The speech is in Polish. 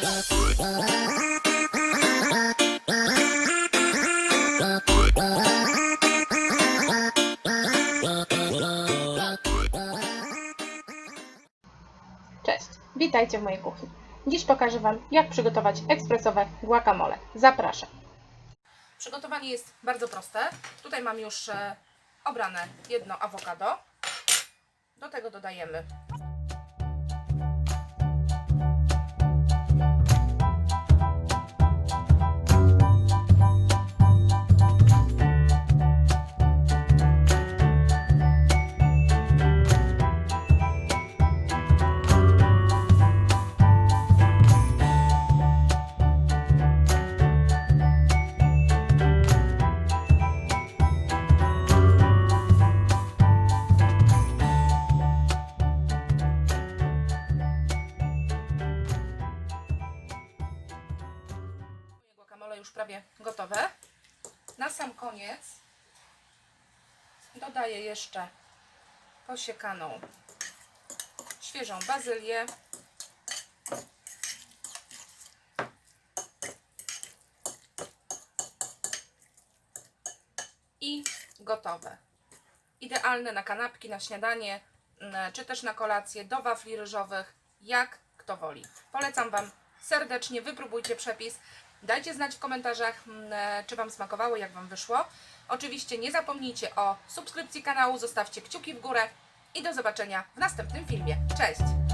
Cześć, witajcie w mojej kuchni. Dziś pokażę Wam, jak przygotować ekspresowe guacamole. Zapraszam. Przygotowanie jest bardzo proste. Tutaj mam już e, obrane jedno awokado. Do tego dodajemy już prawie gotowe. Na sam koniec dodaję jeszcze posiekaną świeżą bazylię. I gotowe. Idealne na kanapki, na śniadanie, mm, czy też na kolację, do wafli ryżowych, jak kto woli. Polecam Wam serdecznie, wypróbujcie przepis. Dajcie znać w komentarzach, mm, e, czy Wam smakowało, jak Wam wyszło. Oczywiście nie zapomnijcie o subskrypcji kanału, zostawcie kciuki w górę i do zobaczenia w następnym filmie. Cześć!